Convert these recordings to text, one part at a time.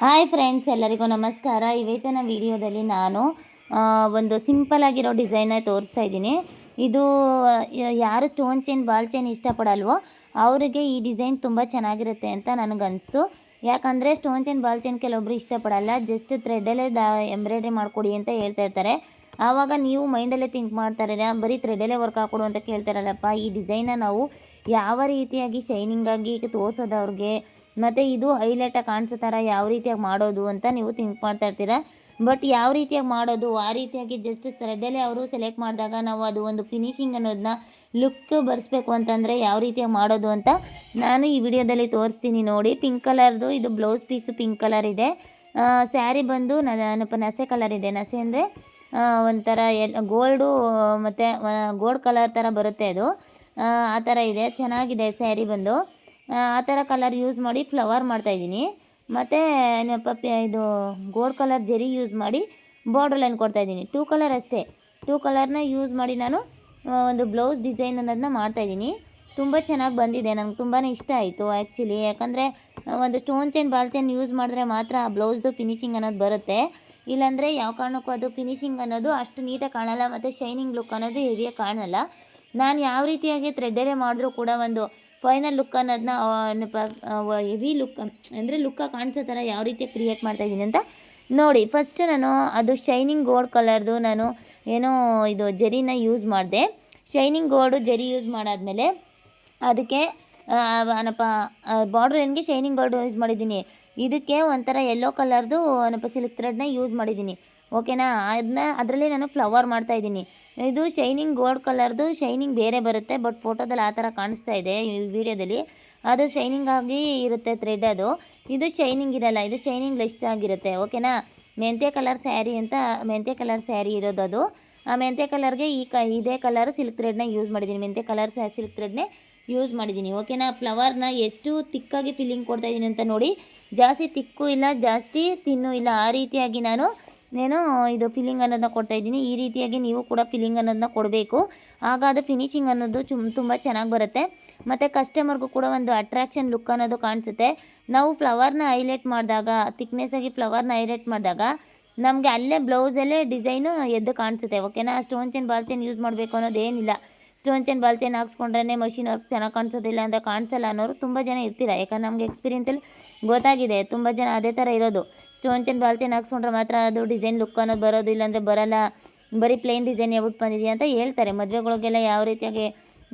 Hi friends, ಎಲ್ಲರಿಗೂ ನಮಸ್ಕಾರ. ಇವತ್ತಿನ ವಿಡಿಯೋದಲ್ಲಿ ನಾನು ಒಂದು ಸಿಂಪಲ್ ಆಗಿರೋ ಡಿಸೈನ ತೋರಿಸ್ತಾ ಇದ್ದೀನಿ. ಇದು ಯಾರು ಸ್ಟೋನ್ ಚೈನ್, ಬಾಲ್ ಚೈನ್ ಇಷ್ಟಪಡಲ್ವೋ ಅವರಿಗೆ ಈ ಡಿಸೈನ್ ತುಂಬ ಚೆನ್ನಾಗಿರುತ್ತೆ ಅಂತ ನನಗನ್ನಿಸ್ತು ಯಾಕಂದರೆ ಸ್ಟೋನ್ ಚೈನ್, ಬಾಲ್ ಚೈನ್ ಕೆಲವೊಬ್ರು ಇಷ್ಟಪಡಲ್ಲ. ಜಸ್ಟ್ ಥ್ರೆಡ್ಡಲ್ಲೇ ದ, ಎಂಬ್ರಾಯ್ಡ್ರಿ ಮಾಡಿಕೊಡಿ ಅಂತ ಹೇಳ್ತಾ ಇರ್ತಾರೆ. ಆವಾಗ ನೀವು ಮೈಂಡಲ್ಲೇ ಥಿಂಕ್ ಮಾಡ್ತಾರೆ ಬರೀ ಥ್ರೆಡಲ್ಲೇ ವರ್ಕ್ ಹಾಕೊಡು ಅಂತ ಕೇಳ್ತಾರಲ್ಲಪ್ಪ ಈ ಡಿಸೈನ್ನ ನಾವು ಯಾವ ರೀತಿಯಾಗಿ ಶೈನಿಂಗಾಗಿ ತೋರಿಸೋದು ಅವ್ರಿಗೆ? ಮತ್ತು ಇದು ಹೈಲೈಟಾಗಿ ಕಾಣಿಸೋ ಥರ ಯಾವ ರೀತಿಯಾಗಿ ಮಾಡೋದು ಅಂತ ನೀವು ಥಿಂಕ್ ಮಾಡ್ತಾ ಇರ್ತೀರಾ. ಬಟ್ ಯಾವ ರೀತಿಯಾಗಿ ಮಾಡೋದು? ಆ ರೀತಿಯಾಗಿ ಜಸ್ಟ್ ಥ್ರೆಡಲ್ಲೇ ಅವರು ಸೆಲೆಕ್ಟ್ ಮಾಡಿದಾಗ ನಾವು ಅದು ಒಂದು ಫಿನಿಶಿಂಗ್ ಅನ್ನೋದನ್ನ ಲುಕ್ ಬರೆಸ್ಬೇಕು ಅಂತಂದರೆ ಯಾವ ರೀತಿಯಾಗಿ ಮಾಡೋದು ಅಂತ ನಾನು ಈ ವಿಡಿಯೋದಲ್ಲಿ ತೋರಿಸ್ತೀನಿ ನೋಡಿ. ಪಿಂಕ್ ಕಲರ್ದು ಇದು ಬ್ಲೌಸ್ ಪೀಸು ಪಿಂಕ್ ಕಲರ್ ಇದೆ. ಸ್ಯಾರಿ ಬಂದು ನಸೆ ಕಲರ್ ಇದೆ. ನಸೆ ಅಂದರೆ ಒಂಥರ ಎಲ್ ಗೋಲ್ಡು ಮತ್ತು ಗೋಲ್ಡ್ ಕಲರ್ ಥರ ಬರುತ್ತೆ ಅದು. ಆ, ಥರ ಇದೆ. ಚೆನ್ನಾಗಿದೆ ಸ್ಯಾರಿ ಬಂದು. ಆ, ಥರ ಕಲರ್ ಯೂಸ್ ಮಾಡಿ ಫ್ಲವರ್ ಮಾಡ್ತಾಯಿದ್ದೀನಿ ಮತ್ತು ಏನಪ್ಪ ಇದು ಗೋಲ್ಡ್ ಕಲರ್ ಜೆರಿ ಯೂಸ್ ಮಾಡಿ ಬಾರ್ಡರ್ ಲೈನ್ ಕೊಡ್ತಾಯಿದ್ದೀನಿ ಟೂ ಕಲರ್ ಅಷ್ಟೇ. ಟೂ ಕಲರ್ನ ಯೂಸ್ ಮಾಡಿ ನಾನು ಒಂದು ಬ್ಲೌಸ್ ಡಿಸೈನ್ ಅನ್ನೋದನ್ನ ಮಾಡ್ತಾಯಿದ್ದೀನಿ ತುಂಬ ಚೆನ್ನಾಗಿ ಬಂದಿದೆ. ನಂಗೆ ತುಂಬಾ ಇಷ್ಟ ಆಯಿತು ಆ್ಯಕ್ಚುಲಿ ಯಾಕಂದರೆ ಒಂದು stone chain ball chain use ಮಾಡಿದ್ರೆ ಮಾತ್ರ ಆ ಬ್ಲೌಸ್ದು ಫಿನಿಶಿಂಗ್ ಅನ್ನೋದು ಬರುತ್ತೆ. ಇಲ್ಲಾಂದರೆ ಯಾವ ಕಾರಣಕ್ಕೂ ಅದು ಫಿನಿಶಿಂಗ್ ಅನ್ನೋದು ಅಷ್ಟು ನೀಟಾಗಿ ಕಾಣಲ್ಲ ಮತ್ತು ಶೈನಿಂಗ್ ಲುಕ್ ಅನ್ನೋದು ಹೆವಿಯಾಗಿ ಕಾಣಲ್ಲ. ನಾನು ಯಾವ ರೀತಿಯಾಗಿ ಥ್ರೆಡ್ಡಲ್ಲೇ ಮಾಡಿದ್ರೂ ಕೂಡ ಒಂದು ಫೈನಲ್ ಲುಕ್ ಅನ್ನೋದನ್ನ ಹೆವಿ ಲುಕ್ ಅಂದರೆ ಲುಕ್ಕಾಗಿ ಕಾಣಿಸೋ ಥರ ಯಾವ ರೀತಿ ಕ್ರಿಯೇಟ್ ಮಾಡ್ತಾ ಇದ್ದೀನಿ ಅಂತ ನೋಡಿ. ಫಸ್ಟ್ ನಾನು ಅದು ಶೈನಿಂಗ್ ಗೋಲ್ಡ್ ಕಲರ್ದು ನಾನು ಏನೋ ಇದು ಜರಿನ ಯೂಸ್ ಮಾಡಿದೆ. ಶೈನಿಂಗ್ ಗೋಲ್ಡು ಜರಿ ಯೂಸ್ ಮಾಡಾದಮೇಲೆ ಅದಕ್ಕೆ ಏನಪ್ಪ ಬಾರ್ಡ್ರ್ ಏನಿಗೆ ಶೈನಿಂಗ್ ಗೋಲ್ಡ್ ಯೂಸ್ ಮಾಡಿದ್ದೀನಿ. ಇದಕ್ಕೆ ಒಂಥರ ಯೆಲ್ಲೋ ಕಲರ್ದು ಏನಪ್ಪ ಸಿಲ್ಕ್ ಥ್ರೆಡ್ನ ಯೂಸ್ ಮಾಡಿದ್ದೀನಿ. ಓಕೆನಾ ಅದನ್ನ ಅದರಲ್ಲಿ ನಾನು ಫ್ಲವರ್ ಮಾಡ್ತಾ ಇದ್ದೀನಿ. ಇದು ಶೈನಿಂಗ್ ಗೋಲ್ಡ್ ಕಲರ್ದು ಶೈನಿಂಗ್ ಬೇರೆ ಬರುತ್ತೆ ಬಟ್ ಫೋಟೋದಲ್ಲಿ ಆ ಥರ ಕಾಣಿಸ್ತಾ ಇದೆ ಈ ವಿಡಿಯೋದಲ್ಲಿ ಅದು ಶೈನಿಂಗ್ ಆಗಿ ಇರುತ್ತೆ ಥ್ರೆಡ್ ಅದು. ಇದು ಶೈನಿಂಗ್ ಇರಲ್ಲ, ಇದು ಶೈನಿಂಗ್ ಲೆಸ್ಟ್ ಆಗಿರುತ್ತೆ. ಓಕೆನಾ ಮೆಂತ್ಯ ಕಲರ್ ಸ್ಯಾರಿ ಅಂತ, ಮೆಂತ್ಯ ಕಲರ್ ಸ್ಯಾರಿ ಇರೋದು ಅದು. ಆ ಮೆಂತ್ಯ ಕಲರ್ಗೆ ಈ ಕ, ಇದೇ ಕಲರ್ ಸಿಲ್ಕ್ ಥ್ರೆಡ್ನ ಯೂಸ್ ಮಾಡಿದ್ದೀನಿ. ಮೆಂತೆ ಕಲರ್ ಸಿಲ್ಕ್ ಥ್ರೆಡ್ನೇ ಯೂಸ್ ಮಾಡಿದ್ದೀನಿ. ಓಕೆನಾ ಫ್ಲವರ್ನ ಎಷ್ಟು ತಿಕ್ಕಾಗಿ ಫಿಲ್ಲಿಂಗ್ ಕೊಡ್ತಾ ಇದ್ದೀನಿ ಅಂತ ನೋಡಿ. ಜಾಸ್ತಿ ತಿಕ್ಕು ಇಲ್ಲ, ಜಾಸ್ತಿ ತಿನ್ನು ಇಲ್ಲ. ಆ ರೀತಿಯಾಗಿ ನಾನು ಏನು ಇದು ಫಿಲ್ಲಿಂಗ್ ಅನ್ನೋದನ್ನ ಕೊಡ್ತಾ ಇದ್ದೀನಿ. ಈ ರೀತಿಯಾಗಿ ನೀವು ಕೂಡ ಫಿಲ್ಲಿಂಗ್ ಅನ್ನೋದನ್ನ ಕೊಡಬೇಕು. ಆಗ ಅದು ಫಿನಿಶಿಂಗ್ ಅನ್ನೋದು ಚುಮ್ ತುಂಬ ಚೆನ್ನಾಗಿ ಬರುತ್ತೆ. ಮತ್ತು ಕಸ್ಟಮರ್ಗೂ ಕೂಡ ಒಂದು ಅಟ್ರಾಕ್ಷನ್ ಲುಕ್ ಅನ್ನೋದು ಕಾಣಿಸುತ್ತೆ. ನಾವು ಫ್ಲವರ್ನ ಹೈಲೈಟ್ ಮಾಡಿದಾಗ ತಿಕ್ನೆಸ್ಸಾಗಿ ಫ್ಲವರ್ನ ಹೈಲೈಟ್ ಮಾಡಿದಾಗ ನಮಗೆ ಅಲ್ಲೇ ಬ್ಲೌಸಲ್ಲೇ ಡಿಸೈನು ಎದ್ದು ಕಾಣಿಸುತ್ತೆ. ಓಕೆನಾ? Stone chain ball chain use ಮಾಡಬೇಕು ಅನ್ನೋದೇನಿಲ್ಲ ಸ್ಟೋನ್ ಚೈನ್ ಬಾಲ್ ಚೈನ್ ಹಾಕ್ಸ್ಕೊಂಡ್ರೆ ಮಷಿನ್ ವರ್ಕ್ ಚೆನ್ನಾಗಿ ಕಾಣಿಸೋದಿಲ್ಲ ಅಂದರೆ ಕಾಣಿಸಲ್ಲ ಅನ್ನೋರು ತುಂಬ ಜನ ಇರ್ತೀರ. ಯಾಕಂದ್ರೆ ನಮಗೆ ಎಕ್ಸ್ಪೀರಿಯನ್ಸಲ್ಲಿ ಗೊತ್ತಾಗಿದೆ. ತುಂಬ ಜನ ಅದೇ ಥರ ಇರೋದು. ಸ್ಟೋನ್ ಚೈನ್ ಬಾಲ್ ಚೈನ್ ಹಾಕ್ಸ್ಕೊಂಡ್ರೆ ಮಾತ್ರ ಅದು ಡಿಸೈನ್ ಲುಕ್ ಅನ್ನೋದು ಬರೋದು ಇಲ್ಲಾಂದರೆ ಬರಲ್ಲ. ಬರೀ ಪ್ಲೇನ್ ಡಿಸೈನ್ ಯಾವ್ಬಿಟ್ಟು ಬಂದಿದೆಯಾ ಅಂತ ಹೇಳ್ತಾರೆ. ಮದುವೆಗಳಿಗೆಲ್ಲ ಯಾವ ರೀತಿಯಾಗಿ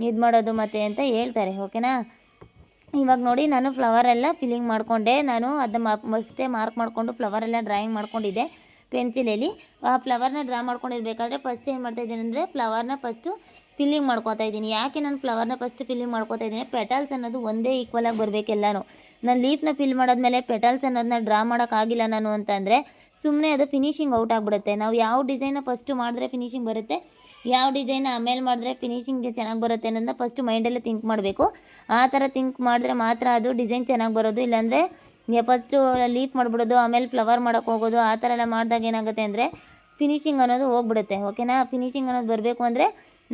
ಇದು ಮಾಡೋದು ಮತ್ತೆ ಅಂತ ಹೇಳ್ತಾರೆ. ಓಕೆನಾ? ಇವಾಗ ನೋಡಿ, ನಾನು ಫ್ಲವರ್ ಎಲ್ಲ ಫಿಲ್ಲಿಂಗ್ ಮಾಡಿಕೊಂಡೆ. ನಾನು ಅದನ್ನ ಮಸ್ತೆ ಮಾರ್ಕ್ ಮಾಡಿಕೊಂಡು ಫ್ಲವರ್ ಎಲ್ಲ ಡ್ರಾಯಿಂಗ್ ಮಾಡ್ಕೊಂಡಿದ್ದೆ. ಪೆನ್ಸಿಲಲ್ಲಿ ಆ ಫ್ಲವರ್ನ ಡ್ರಾ ಮಾಡ್ಕೊಂಡಿರ್ಬೇಕಾದ್ರೆ ಫಸ್ಟ್ ಏನು ಮಾಡ್ತಾ ಇದ್ದೀನಿ ಅಂದರೆ ಫ್ಲವರ್ನ ಫಸ್ಟು ಫಿಲ್ಲಿಂಗ್ ಮಾಡ್ಕೊತಾ ಇದ್ದೀನಿ. ಯಾಕೆ ನಾನು ಫ್ಲವರ್ನ ಫಸ್ಟ್ ಫಿಲ್ಲಿಂಗ್ ಮಾಡ್ಕೊತಾ ಇದ್ದೀನಿ? ಪೆಟಲ್ಸ್ ಅನ್ನೋದು ಒಂದೇ ಈಕ್ವಲಾಗಿ ಬರಬೇಕೆಲ್ಲನೂ. ನಾನು ಲೀಫ್ನ ಫಿಲ್ ಮಾಡಾದ್ಮೇಲೆ ಪೆಟಲ್ಸ್ ಅನ್ನೋದನ್ನ ಡ್ರಾ ಮಾಡೋಕ್ಕಾಗಿಲ್ಲ ನಾನು ಅಂತಂದರೆ ಸುಮ್ಮನೆ ಅದು ಫಿನಿಶಿಂಗ್ ಔಟ್ ಆಗಿಬಿಡುತ್ತೆ. ನಾವು ಯಾವ ಡಿಸೈನ ಫಸ್ಟು ಮಾಡಿದ್ರೆ ಫಿನಿಶಿಂಗ್ ಬರುತ್ತೆ, ಯಾವ ಡಿಸೈನ್ ಆಮೇಲೆ ಮಾಡಿದ್ರೆ ಫಿನಿಶಿಂಗ್ ಚೆನ್ನಾಗಿ ಬರುತ್ತೆ ಅನ್ನೋದನ್ನ ಫಸ್ಟ್ ಮೈಂಡಲ್ಲೇ ಥಿಂಕ್ ಮಾಡಬೇಕು. ಆ ಥರ ಥಿಂಕ್ ಮಾಡಿದ್ರೆ ಮಾತ್ರ ಅದು ಡಿಸೈನ್ ಚೆನ್ನಾಗಿ ಬರೋದು. ಇಲ್ಲಾಂದರೆ ಫಸ್ಟು ಲೀಫ್ ಮಾಡಿಬಿಡೋದು, ಆಮೇಲೆ ಫ್ಲವರ್ ಮಾಡೋಕ್ಕೆ ಹೋಗೋದು, ಆ ಥರ ಎಲ್ಲ ಮಾಡಿದಾಗ ಏನಾಗುತ್ತೆ ಅಂದರೆ ಫಿನಿಶಿಂಗ್ ಅನ್ನೋದು ಹೋಗ್ಬಿಡುತ್ತೆ. ಓಕೆನಾ ಫಿನಿಶಿಂಗ್ ಅನ್ನೋದು ಬರಬೇಕು ಅಂದರೆ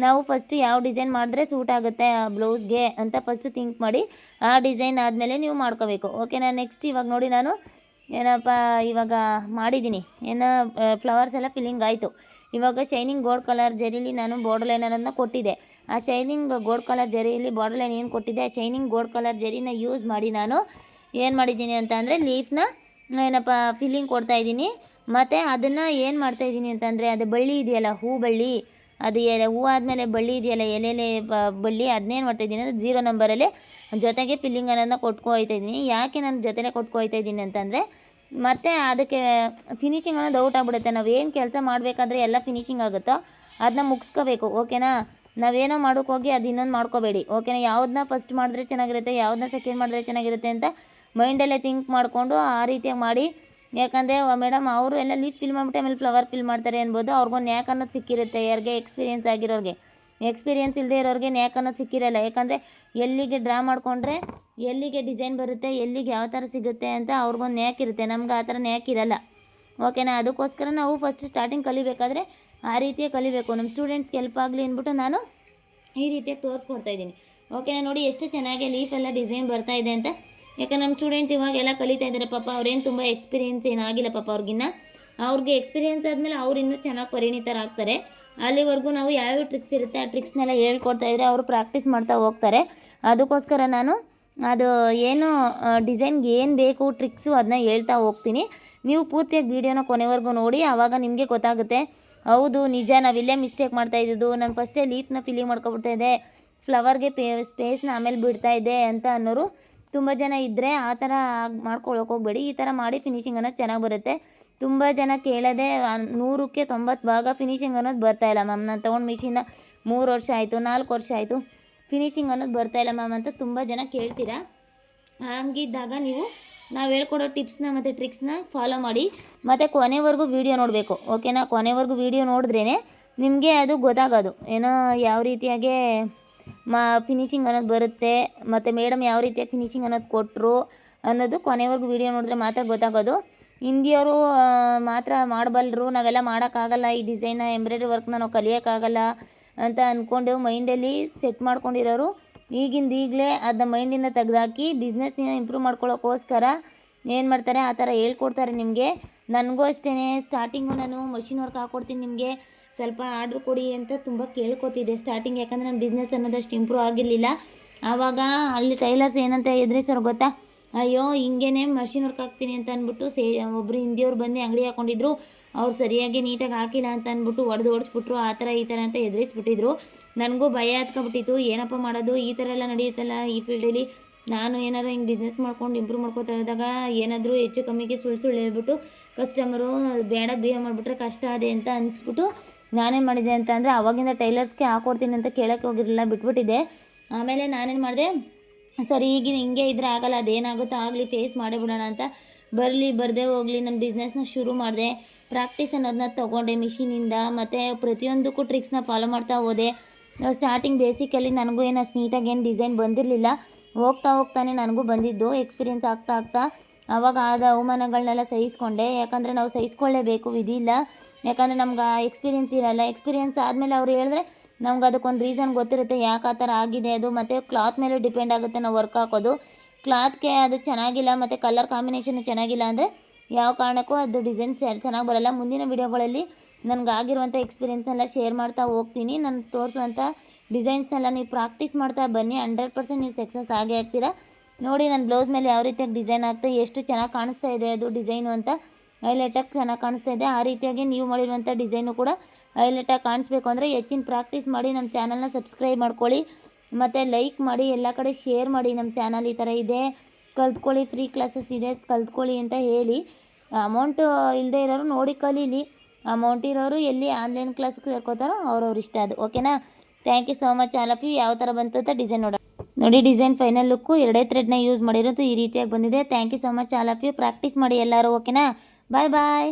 ನಾವು ಫಸ್ಟ್ ಯಾವ ಡಿಸೈನ್ ಮಾಡಿದ್ರೆ ಸೂಟ್ ಆಗುತ್ತೆ ಆ ಬ್ಲೌಸ್ಗೆ ಅಂತ ಫಸ್ಟು ಥಿಂಕ್ ಮಾಡಿ, ಆ ಡಿಸೈನ್ ಆದಮೇಲೆ ನೀವು ಮಾಡ್ಕೋಬೇಕು. ಓಕೆನಾ ನೆಕ್ಸ್ಟ್ ಇವಾಗ ನೋಡಿ ನಾನು ಏನಪ್ಪ, ಇವಾಗ ಮಾಡಿದ್ದೀನಿ. ಏನೋ ಫ್ಲವರ್ಸ್ ಎಲ್ಲ ಫಿಲ್ಲಿಂಗ್ ಆಯಿತು. ಇವಾಗ ಶೈನಿಂಗ್ ಗೋಲ್ಡ್ ಕಲರ್ ಜರೀಲಿ ನಾನು ಬಾರ್ಡರ್ ಲೈನ್ ಅನ್ನೋದನ್ನ ಕೊಟ್ಟಿದ್ದೆ. ಆ ಶೈನಿಂಗ್ ಗೋಲ್ಡ್ ಕಲರ್ ಜರಿಯಲ್ಲಿ ಬಾರ್ಡರ್ ಲೈನ್ ಏನು ಕೊಟ್ಟಿದ್ದೆ? ಆ ಶೈನಿಂಗ್ ಗೋಲ್ಡ್ ಕಲರ್ ಜರಿನ ಯೂಸ್ ಮಾಡಿ ನಾನು ಏನು ಮಾಡಿದ್ದೀನಿ ಅಂತ ಅಂದರೆ ಲೀಫ್ನ ಏನಪ್ಪ ಫಿಲ್ಲಿಂಗ್ ಕೊಡ್ತಾಯಿದ್ದೀನಿ ಮತ್ತು ಅದನ್ನು ಏನು ಮಾಡ್ತಾಯಿದ್ದೀನಿ ಅಂತಂದರೆ ಅದು ಬಳ್ಳಿ ಇದೆಯಲ್ಲ ಹೂ ಬಳ್ಳಿ ಅದು ಎಲೆ, ಹೂ ಆದಮೇಲೆ ಬಳ್ಳಿ ಇದೆಯಲ್ಲ, ಎಲೆಲೆ ಬಳ್ಳಿ ಅದನ್ನೇನು ಮಾಡ್ತಾ ಇದ್ದೀನಿ ಅಂದರೆ ಜೀರೋ ನಂಬರಲ್ಲೇ ಜೊತೆಗೆ ಫಿಲ್ಲಿಂಗ್ ಅನ್ನೋದನ್ನ ಕೊಟ್ಕೊ ಇದ್ದೀನಿ ಯಾಕೆ ನಾನು ಜೊತೆಲೆ ಕೊಟ್ಕೊ ಇದ್ದೀನಿ ಅಂತಂದರೆ, ಮತ್ತು ಅದಕ್ಕೆ ಫಿನಿಶಿಂಗ್ ಅನ್ನೋದು ಔಟ್ ಆಗಿಬಿಡುತ್ತೆ. ನಾವು ಏನು ಕೆಲಸ ಮಾಡಬೇಕಾದ್ರೆ ಎಲ್ಲ ಫಿನಿಶಿಂಗ್ ಆಗುತ್ತೋ ಅದನ್ನ ಮುಗಿಸ್ಕೋಬೇಕು, ಓಕೆನಾ? ನಾವೇನೋ ಮಾಡೋಕೆ ಹೋಗಿ ಅದು ಇನ್ನೊಂದು ಮಾಡ್ಕೋಬೇಡಿ, ಓಕೆನಾ? ಯಾವುದನ್ನ ಫಸ್ಟ್ ಮಾಡಿದ್ರೆ ಚೆನ್ನಾಗಿರುತ್ತೆ ಯಾವುದನ್ನ ಸೆಕೆಂಡ್ ಮಾಡಿದ್ರೆ ಚೆನ್ನಾಗಿರುತ್ತೆ ಅಂತ ಮೈಂಡಲ್ಲೇ ಥಿಂಕ್ ಮಾಡಿಕೊಂಡು ಆ ರೀತಿಯಾಗಿ ಮಾಡಿ ಯಾಕಂದರೆ ಮೇಡಮ್, ಅವರು ಎಲ್ಲ ಲೀಫ್ ಫಿಲ್ ಮಾಡಿಬಿಟ್ಟು ಆಮೇಲೆ ಫ್ಲವರ್ ಫಿಲ್ ಮಾಡ್ತಾರೆ ಅನ್ಬೋದು. ಅವ್ರಿಗೊಂದು ನ್ಯಾಕ್ ಅನ್ನೋದು ಸಿಕ್ಕಿರುತ್ತೆ. ಯಾರಿಗೆ ಎಕ್ಸ್ಪೀರಿಯೆನ್ಸ್ ಆಗಿರೋರಿಗೆ. ಎಕ್ಸ್ಪೀರಿಯೆನ್ಸ್ ಇಲ್ಲದೆ ಇರೋರಿಗೆ ನ್ಯಾಕ್ ಅನ್ನೋದು ಸಿಕ್ಕಿರಲ್ಲ. ಯಾಕಂದರೆ, ಎಲ್ಲಿಗೆ ಡ್ರಾ ಮಾಡಿಕೊಂಡ್ರೆ, ಎಲ್ಲಿಗೆ ಡಿಸೈನ್ ಬರುತ್ತೆ, ಎಲ್ಲಿಗೆ ಯಾವ ಥರ ಸಿಗುತ್ತೆ ಅಂತ ಅವ್ರಿಗೊಂದು ನ್ಯಾಕ್ ಇರುತ್ತೆ. ನಮ್ಗೆ ಆ ಥರ ನ್ಯಾಕ್ ಇರಲ್ಲ. ಓಕೆನಾ ಅದಕ್ಕೋಸ್ಕರ ನಾವು ಫಸ್ಟ್ ಸ್ಟಾರ್ಟಿಂಗ್ ಕಲಿಬೇಕಾದ್ರೆ ಆ ರೀತಿಯೇ ಕಲಿಬೇಕು. ನಮ್ಮ ಸ್ಟೂಡೆಂಟ್ಸ್ಗೆ ಹೆಲ್ಪ್ ಆಗಲಿ ಅಂದ್ಬಿಟ್ಟು ನಾನು ಈ ರೀತಿಯಾಗಿ ತೋರಿಸ್ಕೊಡ್ತಾ ಇದ್ದೀನಿ. ಓಕೆನಾ ನೋಡಿ, ಎಷ್ಟು ಚೆನ್ನಾಗಿ ಲೀಫ್ ಎಲ್ಲ ಡಿಸೈನ್ ಬರ್ತಾ ಇದೆ ಅಂತ. ಯಾಕಂದ್ರೆ ನಮ್ಮ ಸ್ಟೂಡೆಂಟ್ಸ್ ಇವಾಗೆಲ್ಲ ಕಲಿತಾ ಇದ್ದಾರೆ. ಪಾಪ ಅವ್ರೇನು ತುಂಬ ಎಕ್ಸ್ಪೀರಿಯೆನ್ಸ್ ಏನಾಗಿಲ್ಲ ಪಾಪ ಅವ್ರಿಗಿನ್ನ. ಅವ್ರಿಗೆ ಎಕ್ಸ್ಪೀರಿಯೆನ್ಸ್ ಆದಮೇಲೆ ಅವ್ರು ಇನ್ನೂ ಚೆನ್ನಾಗಿ ಪರಿಣಿತರಾಗ್ತಾರೆ. ಅಲ್ಲಿವರೆಗೂ ನಾವು ಯಾವ್ಯಾವ ಟ್ರಿಕ್ಸ್ ಇರುತ್ತೆ ಆ ಟ್ರಿಕ್ಸ್ನೆಲ್ಲ ಹೇಳ್ಕೊಡ್ತಾ ಇದ್ದರೆ ಅವರು ಪ್ರಾಕ್ಟೀಸ್ ಮಾಡ್ತಾ ಹೋಗ್ತಾರೆ. ಅದಕ್ಕೋಸ್ಕರ ನಾನು ಅದು ಏನು ಡಿಸೈನ್ಗೆ ಏನು ಬೇಕು ಟ್ರಿಕ್ಸು ಅದನ್ನ ಹೇಳ್ತಾ ಹೋಗ್ತೀನಿ. ನೀವು ಪೂರ್ತಿಯಾಗಿ ವೀಡಿಯೋನ ಕೊನೆವರೆಗೂ ನೋಡಿ ಆವಾಗ ನಿಮಗೆ ಗೊತ್ತಾಗುತ್ತೆ. ಹೌದು, ನಿಜ, ನಾವಿಲ್ಲೇ ಮಿಸ್ಟೇಕ್ ಮಾಡ್ತಾ ಇದ್ದು ನಾನು ಫಸ್ಟೇ ಲೀಫ್ನ ಫಿಲ್ಲಿಂಗ್ ಮಾಡ್ಕೊಬಿಡ್ತಾ ಇದ್ದೆ. ಫ್ಲವರ್ಗೆ ಪೇ ಸ್ಪೇಸ್ನ ಆಮೇಲೆ ಬಿಡ್ತಾ ಇದ್ದೆ ಅಂತ ಅನ್ನೋರು ತುಂಬ ಜನ ಇದ್ದರೆ ಆ ಥರ ಮಾಡ್ಕೊಳಕ್ಕೆ ಹೋಗ್ಬೇಡಿ. ಈ ಥರ ಮಾಡಿ ಫಿನಿಶಿಂಗ್ ಅನ್ನೋದು ಚೆನ್ನಾಗಿ ಬರುತ್ತೆ. ತುಂಬ ಜನ ಕೇಳದೆ ನೂರಕ್ಕೆ ತೊಂಬತ್ತು ಭಾಗ ಫಿನಿಶಿಂಗ್ ಅನ್ನೋದು ಬರ್ತಾ ಇಲ್ಲ ಮ್ಯಾಮ್. ನಾನು ತೊಗೊಂಡು ಮಿಷಿನ್ನ ಮೂರು ವರ್ಷ ಆಯಿತು, ನಾಲ್ಕು ವರ್ಷ ಆಯಿತು ಫಿನಿಶಿಂಗ್ ಅನ್ನೋದು ಬರ್ತಾ ಇಲ್ಲ ಮ್ಯಾಮ್ ಅಂತ ತುಂಬ ಜನ ಕೇಳ್ತೀರಾ? ಹಂಗಿದ್ದಾಗ ನೀವು, ನಾವು ಹೇಳ್ಕೊಡೋ ಟಿಪ್ಸ್ನ ಮತ್ತು ಟ್ರಿಕ್ಸ್ನ ಫಾಲೋ ಮಾಡಿ, ಮತ್ತು ಕೊನೆವರೆಗೂ ವೀಡಿಯೋ ನೋಡಬೇಕು ಓಕೆನಾ ಕೊನೆವರೆಗೂ ವೀಡಿಯೋ ನೋಡಿದ್ರೇ ನಿಮಗೆ ಅದು ಗೊತ್ತಾಗೋದು. ಏನೋ ಯಾವ ರೀತಿಯಾಗಿ ಮಾ ಫಿನಿಶಿಂಗ್ ಅನ್ನೋದು ಬರುತ್ತೆ. ಮತ್ತು ಮೇಡಮ್ ಯಾವ ರೀತಿಯ ಫಿನಿಶಿಂಗ್ ಅನ್ನೋದು ಕೊಟ್ಟರು ಅನ್ನೋದು ಕೊನೆವರೆಗೂ ವಿಡಿಯೋ ನೋಡಿದ್ರೆ ಮಾತ್ರ ಗೊತ್ತಾಗೋದು. ಹಿಂದಿಯವರು ಮಾತ್ರ ಮಾಡಬಲ್ಲರು ನಾವೆಲ್ಲ ಮಾಡೋಕ್ಕಾಗಲ್ಲ. ಈ ಡಿಸೈನ ಎಂಬ್ರಾಯ್ಡ್ರಿ ವರ್ಕ್ನ ನಾವು ಕಲಿಯೋಕ್ಕಾಗಲ್ಲ ಅಂತ ಅಂದ್ಕೊಂಡು ಮೈಂಡಲ್ಲಿ ಸೆಟ್ ಮಾಡ್ಕೊಂಡಿರೋರು. ಈಗಿಂದ ಈಗಲೇ ಅದನ್ನ ಮೈಂಡಿಂದ ತೆಗೆದಾಕಿ ಬಿಸ್ನೆಸ್ನ ಇಂಪ್ರೂವ್ ಮಾಡ್ಕೊಳ್ಳೋಕ್ಕೋಸ್ಕರ ಏನು ಮಾಡ್ತಾರೆ? ಆ ಥರ ಹೇಳ್ಕೊಡ್ತಾರೆ ನಿಮಗೆ. ನನಗೂ ಅಷ್ಟೇ ಸ್ಟಾರ್ಟಿಂಗು ನಾನು ಮಷಿನ್ ವರ್ಕ್ ಹಾಕ್ಕೊಡ್ತೀನಿ ನಿಮಗೆ. ಸ್ವಲ್ಪ ಆರ್ಡ್ರ್ ಕೊಡಿ ಅಂತ ತುಂಬ ಕೇಳ್ಕೊತಿದ್ದೆ ಸ್ಟಾರ್ಟಿಂಗ್ ಯಾಕಂದರೆ ನನ್ನ ಬಿಸ್ನೆಸ್ ಅನ್ನೋದಷ್ಟು ಇಂಪ್ರೂವ್ ಆಗಿರಲಿಲ್ಲ. ಆವಾಗ ಅಲ್ಲಿ ಟೈಲರ್ಸ್ ಏನಂತ ಎದುರಿಸೋರು ಗೊತ್ತಾ? ಅಯ್ಯೋ, ಹಿಂಗೇನೆ ಮಷಿನ್ ವರ್ಕ್ ಹಾಕ್ತೀನಿ ಅಂತ ಅಂದ್ಬಿಟ್ಟು ಸೇ ಒಬ್ಬರು ಹಿಂದಿಯವ್ರು ಬಂದು ಅಂಗಡಿ ಹಾಕೊಂಡಿದ್ರು. ಅವ್ರು ಸರಿಯಾಗಿ ನೀಟಾಗಿ ಹಾಕಿಲ್ಲ ಅಂತ ಅಂದ್ಬಿಟ್ಟು ಹೊಡೆದು ಓಡಿಸ್ಬಿಟ್ರು ಆ ಥರ ಈ ಥರ ಅಂತ ಎದುರಿಸ್ಬಿಟ್ಟಿದ್ರು. ನನಗೂ ಭಯ ಹತ್ಕೊಬಿಟ್ಟಿತ್ತು ಏನಪ್ಪ ಮಾಡೋದು? ಈ ಥರ ಎಲ್ಲ ನಡೆಯುತ್ತಲ್ಲ ಈ ಫೀಲ್ಡಲ್ಲಿ ನಾನು ಏನಾರು ಹಿಂಗೆ ಬಿಸ್ನೆಸ್ ಮಾಡ್ಕೊಂಡು ಇಂಪ್ರೂವ್ ಮಾಡ್ಕೊತಾ ಹೋದಾಗ ಏನಾದರೂ ಹೆಚ್ಚು ಕಮ್ಮಿಗೆ ಸುಳ್ಳು ಸುಳ್ಳು ಹೇಳ್ಬಿಟ್ಟು ಕಸ್ಟಮರು ಬೇಡ ಬಿಹೇವ್ ಮಾಡಿಬಿಟ್ರೆ ಕಷ್ಟ ಅದೇ ಅಂತ ಅನಿಸ್ಬಿಟ್ಟು ನಾನೇನು ಮಾಡಿದೆ ಅಂತ ಅಂದರೆ ಅವಾಗಿಂದ ಟೈಲರ್ಸ್ಗೆ ಹಾಕೊಡ್ತೀನಿ ಅಂತ ಕೇಳೋಕೆ ಹೋಗಿರಲಿಲ್ಲ ಬಿಟ್ಬಿಟ್ಟಿದೆ ಆಮೇಲೆ ನಾನೇನು ಮಾಡಿದೆ, ಸರಿ ಈಗಿನ ಹಿಂಗೆ ಇದ್ರೆ ಆಗಲ್ಲ, ಅದೇನಾಗುತ್ತೋ ಆಗಲಿ ಫೇಸ್ ಮಾಡೇ ಬಿಡೋಣ ಅಂತ ಬರಲಿ, ಬರದೇ ಹೋಗಲಿ ನನ್ನ ಬಿಸ್ನೆಸ್ನ ಶುರು ಮಾಡಿದೆ. ಪ್ರಾಕ್ಟೀಸ್ ಅನ್ನೋದನ್ನ ತೊಗೊಂಡೆ ಮಿಷಿನಿಂದ ಮತ್ತು ಪ್ರತಿಯೊಂದಕ್ಕೂ ಟ್ರಿಕ್ಸ್ನ ಫಾಲೋ ಮಾಡ್ತಾ ಹೋದೆ. ಸ್ಟಾರ್ಟಿಂಗ್ ಬೇಸಿಕಲ್ಲಿ ನನಗೂ ಏನು ಅಷ್ಟು ನೀಟಾಗಿ ಏನು ಡಿಸೈನ್ ಬಂದಿರಲಿಲ್ಲ. ಹೋಗ್ತಾ ಹೋಗ್ತಾನೆ ನನಗೂ ಬಂದಿದ್ದು. ಎಕ್ಸ್ಪೀರಿಯೆನ್ಸ್ ಆಗ್ತಾ ಆಗ್ತಾ ಆವಾಗ ಆದ ಅವಮಾನಗಳನ್ನೆಲ್ಲ ಸಹಿಸ್ಕೊಂಡೆ. ಯಾಕಂದರೆ ನಾವು ಸಹಿಸ್ಕೊಳ್ಳೇಬೇಕು ವಿಧಿ ಇಲ್ಲ. ಯಾಕಂದರೆ ನಮ್ಗೆ ಆ ಎಕ್ಸ್ಪೀರಿಯೆನ್ಸ್ ಇರಲ್ಲ. ಎಕ್ಸ್ಪೀರಿಯೆನ್ಸ್ ಆದಮೇಲೆ ಅವ್ರು ಹೇಳಿದ್ರೆ ನಮ್ಗೆ ಅದಕ್ಕೊಂದು ರೀಸನ್ ಗೊತ್ತಿರುತ್ತೆ ಯಾಕೆ ಆ ಥರ ಆಗಿದೆ ಅದು. ಮತ್ತು ಕ್ಲಾತ್ ಮೇಲೆ ಡಿಪೆಂಡ್ ಆಗುತ್ತೆ ನಾವು ವರ್ಕ್ ಹಾಕೋದು. ಕ್ಲಾತ್ಗೆ ಅದು ಚೆನ್ನಾಗಿಲ್ಲ, ಮತ್ತು ಕಲರ್ ಕಾಂಬಿನೇಷನ್ ಚೆನ್ನಾಗಿಲ್ಲ ಅಂದರೆ ಯಾವ ಕಾರಣಕ್ಕೂ ಅದು ಡಿಸೈನ್ ಚೆನ್ನಾಗಿ ಬರಲ್ಲ. ಮುಂದಿನ ವಿಡಿಯೋಗಳಲ್ಲಿ ನನಗೆ ಆಗಿರುವಂಥ ಎಕ್ಸ್ಪೀರಿಯೆನ್ಸ್ನೆಲ್ಲ ಶೇರ್ ಮಾಡ್ತಾ ಹೋಗ್ತೀನಿ. ನಾನು ತೋರಿಸುವಂಥ ಡಿಸೈನ್ಸ್ನೆಲ್ಲ ನೀವು ಪ್ರಾಕ್ಟೀಸ್ ಮಾಡ್ತಾ ಬನ್ನಿ. ಹಂಡ್ರೆಡ್ ಪರ್ಸೆಂಟ್ ನೀವು ಸಕ್ಸಸ್ ಆಗೇ ಆಗ್ತೀರ. ನೋಡಿ ನನ್ನ ಬ್ಲೌಸ್ ಮೇಲೆ ಯಾವ ರೀತಿಯಾಗಿ ಡಿಸೈನ್ ಆಗ್ತಾ, ಎಷ್ಟು ಚೆನ್ನಾಗಿ ಕಾಣಿಸ್ತಾ ಇದೆ ಅದು ಡಿಸೈನು ಅಂತ. ಹೈಲೈಟಾಗಿ ಚೆನ್ನಾಗಿ ಕಾಣಿಸ್ತಾ ಇದೆ. ಆ ರೀತಿಯಾಗಿ ನೀವು ಮಾಡಿರುವಂಥ ಡಿಸೈನು ಕೂಡ ಹೈಲೈಟಾಗಿ ಕಾಣಿಸ್ಬೇಕು. ಅಂದರೆ ಹೆಚ್ಚಿನ ಪ್ರಾಕ್ಟೀಸ್ ಮಾಡಿ ನಮ್ಮ ಚಾನಲ್ನ ಸಬ್ಸ್ಕ್ರೈಬ್ ಮಾಡ್ಕೊಳ್ಳಿ. ಮತ್ತು ಲೈಕ್ ಮಾಡಿ, ಎಲ್ಲ ಕಡೆ ಶೇರ್ ಮಾಡಿ. ನಮ್ಮ ಚಾನಲ್ ಈ ಥರ ಇದೆ. ಕಲ್ತ್ಕೊಳ್ಳಿ, ಫ್ರೀ ಕ್ಲಾಸಸ್ ಇದೆ. ಕಲ್ತ್ಕೊಳ್ಳಿ ಅಂತ ಹೇಳಿ. ಅಮೌಂಟು ಇಲ್ಲದೆ ಇರೋರು ನೋಡಿ ಕಲೀಲಿ. ಅಮೌಂಟ್ ಇರೋರು ಎಲ್ಲಿ ಆನ್ಲೈನ್ ಕ್ಲಾಸ್ಗೆ ಸೇರ್ಕೋತಾರೋ ಅವ್ರವ್ರ ಇಷ್ಟ ಅದು. ಓಕೆನಾ thank you so much all of you ಯಾವ ಥರ ಬಂತು ಅಂತ ಡಿಸೈನ್ ನೋಡೋಣ. ನೋಡಿ ಡಿಸೈನ್ ಫೈನಲ್ ಲುಕ್ಕು ಎರಡೇ ಥ್ರೆಡ್ನ ಯೂಸ್ ಮಾಡಿರೋದು ಈ ರೀತಿಯಾಗಿ ಬಂದಿದೆ. Thank you so much all of you practice ಮಾಡಿ ಎಲ್ಲರೂ ಓಕೆನಾ ಬಾಯ್ ಬಾಯ್